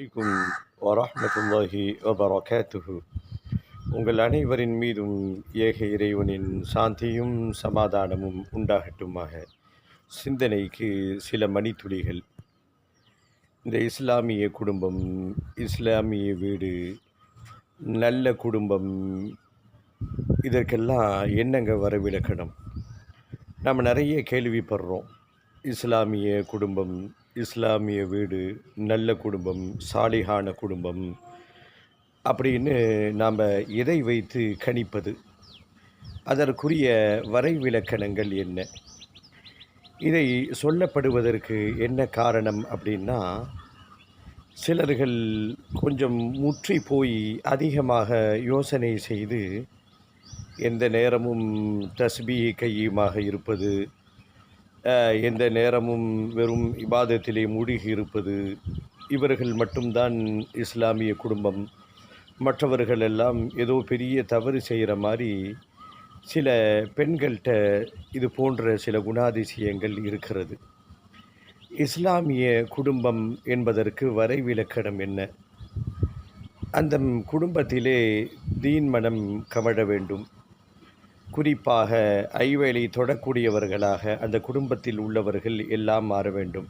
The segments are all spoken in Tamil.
அலைக்கும் வரமத்துல்லாஹி வபரகாத்துஹு உங்கள் அனைவரின் மீதும் ஏக இறைவனின் சாந்தியும் சமாதானமும் உண்டாகட்டுமாக. சிந்தனைக்கு சில மணித்துளிகள். இந்த இஸ்லாமிய குடும்பம் இஸ்லாமிய வீடு நல்ல குடும்பம் இதற்கெல்லாம் என்னங்க வரவிலக்கணம்? நம்ம நிறைய கேள்விப்படுறோம். இஸ்லாமிய குடும்பம் இஸ்லாமிய வீடு நல்ல குடும்பம் சாலிகான குடும்பம் அப்படின்னு நாம் எதை வைத்து கணிப்பது? அதற்குரிய வரைவிலக்கணங்கள் என்ன? இதை சொல்லப்படுவதற்கு என்ன காரணம் அப்படின்னா சிலர்கள் கொஞ்சம் முற்றி போய் அதிகமாக யோசனை செய்து எந்த நேரமும் தஸ்பீ கையுமாக இருப்பது எந்த நேரமும் வெறும் இபாதத்திலே மூழ்கி இருப்பது இவர்கள் மட்டும்தான் இஸ்லாமிய குடும்பம். மற்றவர்கள் எல்லாம் ஏதோ பெரிய தவறு செய்கிற மாதிரி சில பெண்கள்கிட்ட இது போன்ற சில குணாதிசயங்கள் இருக்கிறது. இஸ்லாமிய குடும்பம் என்பதற்கு வரைவிலக்கணம் என்ன? அந்த குடும்பத்திலே தீன் மனம் கமழ வேண்டும். குறிப்பாக ஐவேளை தொடக்கூடியவர்களாக அந்த குடும்பத்தில் உள்ளவர்கள் எல்லாம் மாற வேண்டும்.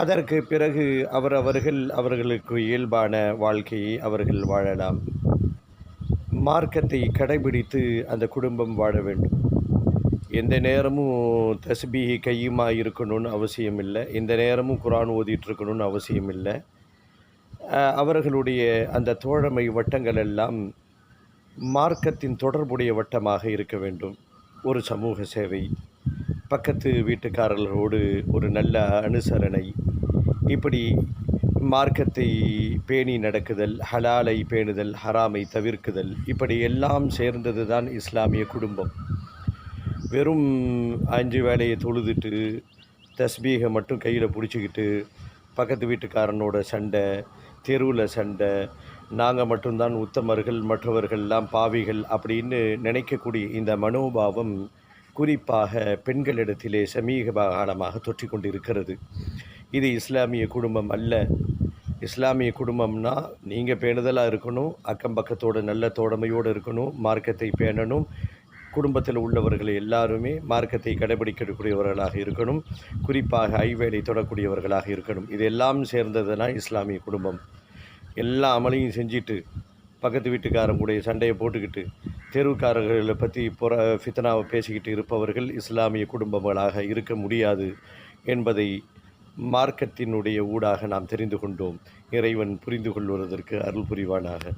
அதற்கு பிறகு அவரவர்கள் அவர்களுக்கு இயல்பான வாழ்க்கையை அவர்கள் வாழலாம். மார்க்கத்தை கடைபிடித்து அந்த குடும்பம் வாழ வேண்டும். எந்த நேரமும் தஸ்பீஹி கையுமா இருக்கணும்னு அவசியம் இல்லை எந்த நேரமும் குரான் ஓதிட்டுருக்கணும்னு அவசியம் இல்லை அவர்களுடைய அந்த தோழமை வட்டங்கள் எல்லாம் மார்க்கத்தின் தொடர்புடைய வட்டமாக இருக்க வேண்டும். ஒரு சமூக சேவை. பக்கத்து வீட்டுக்காரர்களோடு ஒரு நல்ல அனுசரணை. இப்படி மார்க்கத்தை பேணி நடக்குதல் ஹலாலை பேணுதல் ஹராமை தவிர்க்குதல் இப்படி எல்லாம் சேர்ந்தது தான் இஸ்லாமிய குடும்பம். வெறும் அஞ்சு வேலையை தொழுதுட்டு தஸ்பீகை மட்டும் கையில் பிடிச்சிக்கிட்டு பக்கத்து வீட்டுக்காரனோட சண்டை தெருவில் சண்டை நாங்கள் மட்டும்தான் உத்தமர்கள் மற்றவர்கள்லாம் பாவிகள் அப்படின்னு நினைக்கக்கூடிய இந்த மனோபாவம் குறிப்பாக பெண்களிடத்திலே சமீக காலமாக தொற்றிக் கொண்டிருக்கிறது. இது இஸ்லாமிய குடும்பம் அல்ல. இஸ்லாமிய குடும்பம்னா நீங்கள் பேணுதலாக இருக்கணும் அக்கம் பக்கத்தோட நல்ல தோழமையோடு இருக்கணும் மார்க்கத்தை பேணணும். குடும்பத்தில் உள்ளவர்கள் எல்லாருமே மார்க்கத்தை கடைபிடிக்கக்கூடியவர்களாக இருக்கணும். குறிப்பாக ஐவேளை தொடக்கூடியவர்களாக இருக்கணும். இதெல்லாம் சேர்ந்ததுனா இஸ்லாமிய குடும்பம். எல்லா அமலையும் செஞ்சுட்டு பக்கத்து வீட்டுக்காரங்க கூட சண்டையை போட்டுக்கிட்டு தெருவுக்காரர்களை பற்றி புற ஃபித்னாவை பேசிக்கிட்டு இருப்பவர்கள் இஸ்லாமிய குடும்பங்களாக இருக்க முடியாது என்பதை மார்க்கத்தினுடைய ஊடாக நாம் தெரிந்து கொண்டோம். இறைவன் புரிந்து கொள்வதற்கு அருள் புரிவானாக.